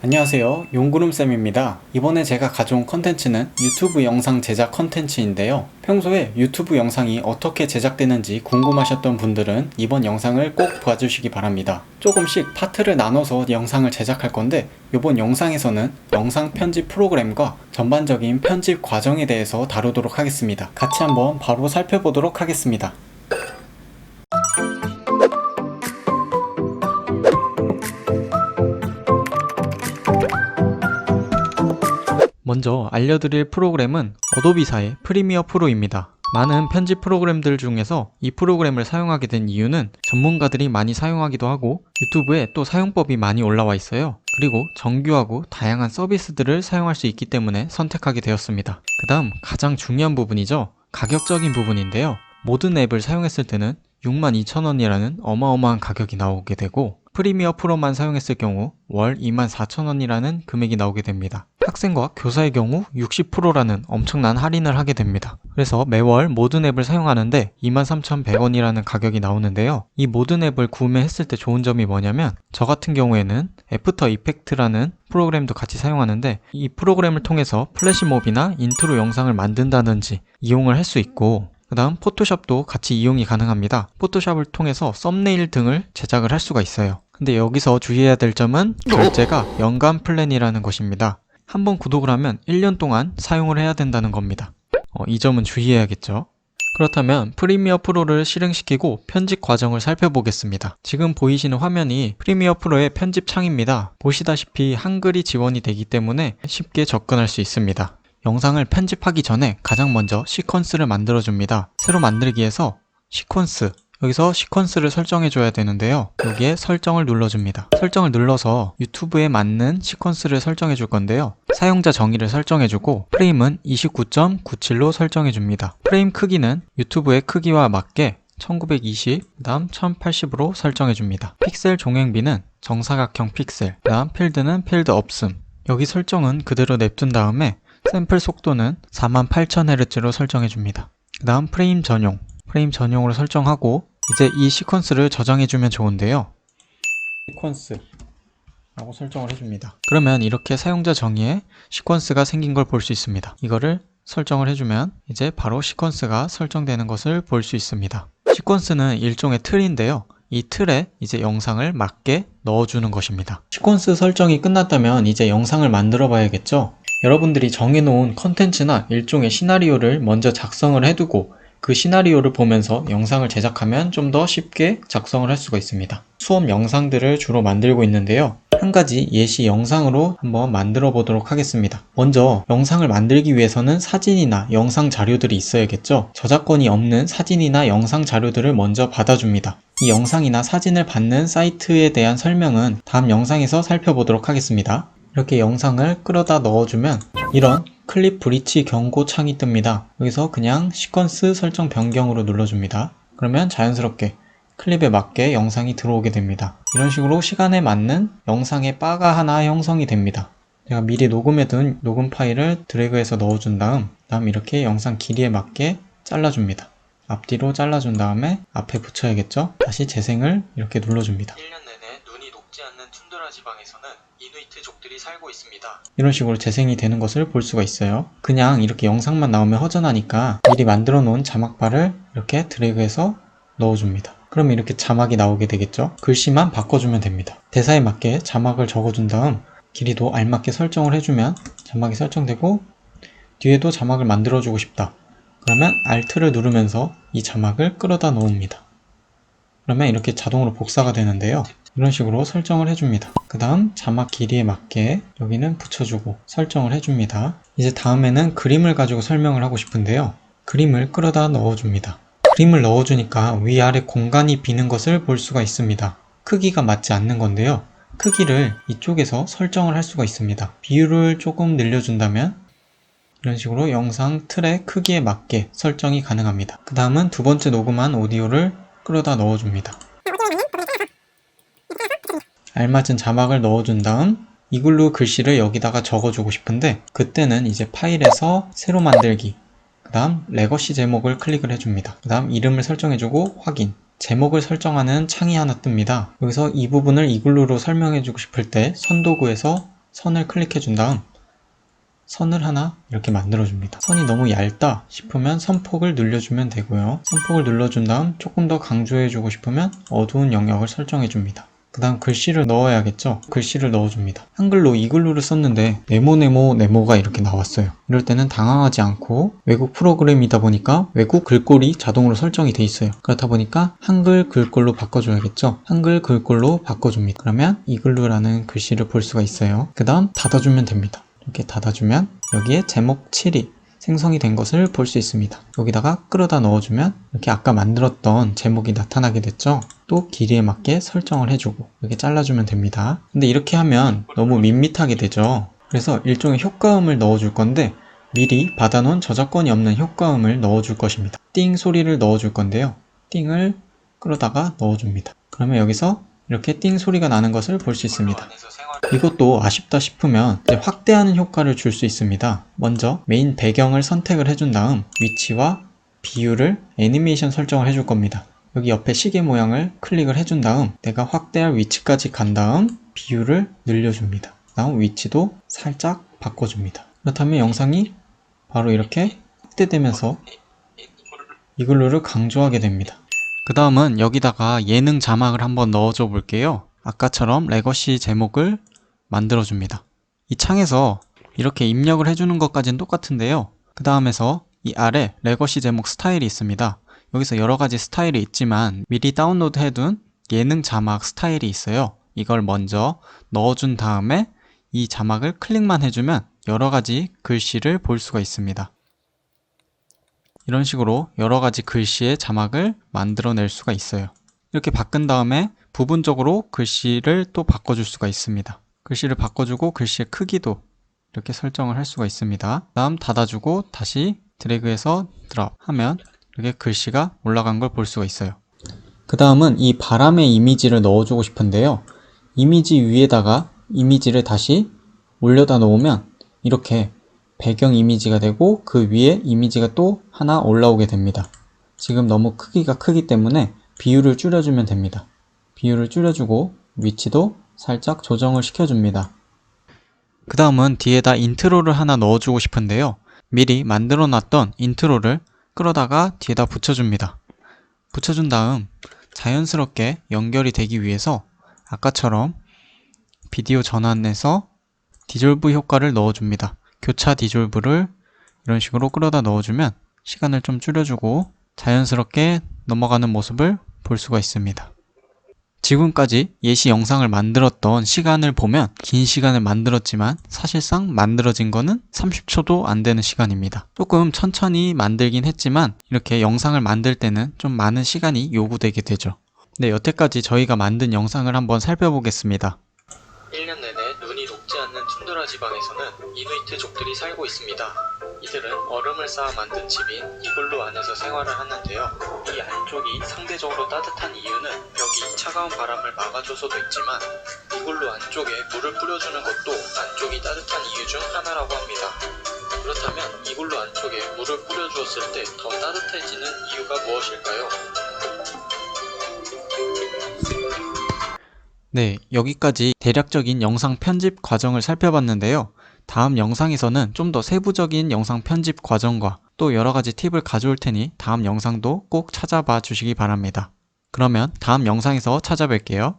안녕하세요. 용구름쌤입니다. 이번에 제가 가져온 컨텐츠는 유튜브 영상 제작 컨텐츠인데요. 평소에 유튜브 영상이 어떻게 제작되는지 궁금하셨던 분들은 이번 영상을 꼭 봐주시기 바랍니다. 조금씩 파트를 나눠서 영상을 제작할 건데 이번 영상에서는 영상 편집 프로그램과 전반적인 편집 과정에 대해서 다루도록 하겠습니다. 같이 한번 바로 살펴보도록 하겠습니다. 먼저 알려드릴 프로그램은 어도비사의 프리미어 프로입니다. 많은 편집 프로그램들 중에서 이 프로그램을 사용하게 된 이유는 전문가들이 많이 사용하기도 하고 유튜브에 또 사용법이 많이 올라와 있어요. 그리고 정교하고 다양한 서비스들을 사용할 수 있기 때문에 선택하게 되었습니다. 그 다음 가장 중요한 부분이죠. 가격적인 부분인데요. 모든 앱을 사용했을 때는 62,000원이라는 어마어마한 가격이 나오게 되고 프리미어 프로만 사용했을 경우 월 24,000원이라는 금액이 나오게 됩니다. 학생과 교사의 경우 60%라는 엄청난 할인을 하게 됩니다. 그래서 매월 모든 앱을 사용하는데 23,100원이라는 가격이 나오는데요. 이 모든 앱을 구매했을 때 좋은 점이 뭐냐면 저 같은 경우에는 애프터 이펙트라는 프로그램도 같이 사용하는데 이 프로그램을 통해서 플래시몹이나 인트로 영상을 만든다든지 이용을 할 수 있고 그 다음 포토샵도 같이 이용이 가능합니다. 포토샵을 통해서 썸네일 등을 제작을 할 수가 있어요. 근데 여기서 주의해야 될 점은 결제가 연간 플랜이라는 것입니다. 한번 구독을 하면 1년 동안 사용을 해야 된다는 겁니다. 어, 이 점은 주의해야겠죠. 그렇다면 프리미어 프로를 실행시키고 편집 과정을 살펴보겠습니다. 지금 보이시는 화면이 프리미어 프로의 편집 창입니다. 보시다시피 한글이 지원이 되기 때문에 쉽게 접근할 수 있습니다. 영상을 편집하기 전에 가장 먼저 시퀀스를 만들어줍니다. 새로 만들기에서 시퀀스 여기서 시퀀스를 설정해 줘야 되는데요. 여기에 설정을 눌러줍니다. 설정을 눌러서 유튜브에 맞는 시퀀스를 설정해 줄 건데요. 사용자 정의를 설정해 주고 프레임은 29.97로 설정해 줍니다. 프레임 크기는 유튜브의 크기와 맞게 1920, 그 다음 1080으로 설정해 줍니다. 픽셀 종횡비는 정사각형 픽셀, 그 다음 필드는 필드 없음. 여기 설정은 그대로 냅둔 다음에 샘플 속도는 48,000Hz로 설정해 줍니다. 그 다음 프레임 전용, 프레임 전용으로 설정하고 이제 이 시퀀스를 저장해 주면 좋은데요. 시퀀스 라고 설정을 해줍니다. 그러면 이렇게 사용자 정의에 시퀀스가 생긴 걸 볼 수 있습니다. 이거를 설정을 해주면 이제 바로 시퀀스가 설정되는 것을 볼 수 있습니다. 시퀀스는 일종의 틀인데요. 이 틀에 이제 영상을 맞게 넣어주는 것입니다. 시퀀스 설정이 끝났다면 이제 영상을 만들어 봐야겠죠? 여러분들이 정해놓은 컨텐츠나 일종의 시나리오를 먼저 작성을 해두고 그 시나리오를 보면서 영상을 제작하면 좀 더 쉽게 작성을 할 수가 있습니다. 수업 영상들을 주로 만들고 있는데요. 한 가지 예시 영상으로 한번 만들어 보도록 하겠습니다. 먼저 영상을 만들기 위해서는 사진이나 영상 자료들이 있어야겠죠. 저작권이 없는 사진이나 영상 자료들을 먼저 받아줍니다. 이 영상이나 사진을 받는 사이트에 대한 설명은 다음 영상에서 살펴보도록 하겠습니다. 이렇게 영상을 끌어다 넣어주면 이런 클립 브리치 경고 창이 뜹니다. 여기서 그냥 시퀀스 설정 변경으로 눌러줍니다. 그러면 자연스럽게 클립에 맞게 영상이 들어오게 됩니다. 이런 식으로 시간에 맞는 영상의 바가 하나 형성이 됩니다. 제가 미리 녹음해둔 녹음 파일을 드래그해서 넣어준 다음 다음 이렇게 영상 길이에 맞게 잘라줍니다. 앞뒤로 잘라준 다음에 앞에 붙여야겠죠? 다시 재생을 이렇게 눌러줍니다. 툰드라 지방에서는 이누이트족들이 살고 있습니다. 이런 식으로 재생이 되는 것을 볼 수가 있어요. 그냥 이렇게 영상만 나오면 허전하니까 미리 만들어 놓은 자막바를 이렇게 드래그해서 넣어줍니다. 그럼 이렇게 자막이 나오게 되겠죠? 글씨만 바꿔주면 됩니다. 대사에 맞게 자막을 적어준 다음 길이도 알맞게 설정을 해주면 자막이 설정되고 뒤에도 자막을 만들어주고 싶다. 그러면 Alt를 누르면서 이 자막을 끌어다 놓습니다. 그러면 이렇게 자동으로 복사가 되는데요. 이런 식으로 설정을 해줍니다. 그 다음 자막 길이에 맞게 여기는 붙여주고 설정을 해줍니다. 이제 다음에는 그림을 가지고 설명을 하고 싶은데요. 그림을 끌어다 넣어줍니다. 그림을 넣어주니까 위아래 공간이 비는 것을 볼 수가 있습니다. 크기가 맞지 않는 건데요. 크기를 이쪽에서 설정을 할 수가 있습니다. 비율을 조금 늘려준다면 이런 식으로 영상 틀의 크기에 맞게 설정이 가능합니다. 그 다음은 두 번째 녹음한 오디오를 끌어다 넣어줍니다. 알맞은 자막을 넣어준 다음 이글루 글씨를 여기다가 적어주고 싶은데 그때는 이제 파일에서 새로 만들기 그 다음 레거시 제목을 클릭을 해줍니다. 그 다음 이름을 설정해주고 확인 제목을 설정하는 창이 하나 뜹니다. 여기서 이 부분을 이글루로 설명해주고 싶을 때 선도구에서 선을 클릭해 준 다음 선을 하나 이렇게 만들어 줍니다. 선이 너무 얇다 싶으면 선폭을 늘려주면 되고요. 선폭을 눌러준 다음 조금 더 강조해 주고 싶으면 어두운 영역을 설정해 줍니다. 그 다음 글씨를 넣어야겠죠? 글씨를 넣어줍니다. 한글로 이글루를 썼는데 네모네모 네모가 이렇게 나왔어요. 이럴 때는 당황하지 않고 외국 프로그램이다 보니까 외국 글꼴이 자동으로 설정이 돼 있어요. 그렇다 보니까 한글 글꼴로 바꿔줘야겠죠? 한글 글꼴로 바꿔줍니다. 그러면 이글루라는 글씨를 볼 수가 있어요. 그 다음 닫아주면 됩니다. 이렇게 닫아주면 여기에 제목 7이 생성이 된 것을 볼 수 있습니다. 여기다가 끌어다 넣어주면 이렇게 아까 만들었던 제목이 나타나게 됐죠? 또 길이에 맞게 설정을 해주고 이렇게 잘라주면 됩니다. 근데 이렇게 하면 너무 밋밋하게 되죠? 그래서 일종의 효과음을 넣어줄 건데 미리 받아놓은 저작권이 없는 효과음을 넣어줄 것입니다. 띵 소리를 넣어줄 건데요. 띵을 끌어다가 넣어줍니다. 그러면 여기서 이렇게 띵 소리가 나는 것을 볼 수 있습니다. 이것도 아쉽다 싶으면 확대하는 효과를 줄 수 있습니다. 먼저 메인 배경을 선택을 해준 다음 위치와 비율을 애니메이션 설정을 해줄 겁니다. 여기 옆에 시계 모양을 클릭을 해준 다음 내가 확대할 위치까지 간 다음 비율을 늘려줍니다. 다음 위치도 살짝 바꿔줍니다. 그렇다면 영상이 바로 이렇게 확대되면서 이글루를 강조하게 됩니다. 그 다음은 여기다가 예능 자막을 한번 넣어줘 볼게요. 아까처럼 레거시 제목을 만들어줍니다. 이 창에서 이렇게 입력을 해주는 것까지는 똑같은데요. 그 다음에서 이 아래 레거시 제목 스타일이 있습니다. 여기서 여러 가지 스타일이 있지만 미리 다운로드 해둔 예능 자막 스타일이 있어요. 이걸 먼저 넣어준 다음에 이 자막을 클릭만 해주면 여러 가지 글씨를 볼 수가 있습니다. 이런 식으로 여러 가지 글씨의 자막을 만들어낼 수가 있어요. 이렇게 바꾼 다음에 부분적으로 글씨를 또 바꿔줄 수가 있습니다. 글씨를 바꿔주고 글씨의 크기도 이렇게 설정을 할 수가 있습니다. 다음 닫아주고 다시 드래그해서 드랍 하면 이렇게 글씨가 올라간 걸 볼 수가 있어요. 그 다음은 이 바람의 이미지를 넣어주고 싶은데요. 이미지 위에다가 이미지를 다시 올려다 놓으면 이렇게 배경 이미지가 되고 그 위에 이미지가 또 하나 올라오게 됩니다. 지금 너무 크기가 크기 때문에 비율을 줄여주면 됩니다. 비율을 줄여주고 위치도 살짝 조정을 시켜줍니다. 그 다음은 뒤에다 인트로를 하나 넣어주고 싶은데요. 미리 만들어 놨던 인트로를 끌어다가 뒤에다 붙여줍니다. 붙여준 다음 자연스럽게 연결이 되기 위해서 아까처럼 비디오 전환해서 디졸브 효과를 넣어줍니다. 교차 디졸브를 이런 식으로 끌어다 넣어주면 시간을 좀 줄여주고 자연스럽게 넘어가는 모습을 볼 수가 있습니다. 지금까지 예시 영상을 만들었던 시간을 보면 긴 시간을 만들었지만 사실상 만들어진 거는 30초도 안 되는 시간입니다. 조금 천천히 만들긴 했지만 이렇게 영상을 만들 때는 좀 많은 시간이 요구되게 되죠. 네, 여태까지 저희가 만든 영상을 한번 살펴보겠습니다. 1년 내내 눈이 녹지 않는 툰드라 지방에서는 이누이트족들이 살고 있습니다. 이들은 얼음을 쌓아 만든 집인 이글루 안에서 생활을 하는데요. 이 안쪽이 상대적으로 따뜻한 이유는 벽이 차가운 바람을 막아줘서도 있지만 이글루 안쪽에 물을 뿌려주는 것도 안쪽이 따뜻한 이유 중 하나라고 합니다. 그렇다면 이글루 안쪽에 물을 뿌려주었을 때 더 따뜻해지는 이유가 무엇일까요? 네, 여기까지 대략적인 영상 편집 과정을 살펴봤는데요. 다음 영상에서는 좀 더 세부적인 영상 편집 과정과 또 여러 가지 팁을 가져올 테니 다음 영상도 꼭 찾아봐 주시기 바랍니다. 그러면 다음 영상에서 찾아뵐게요.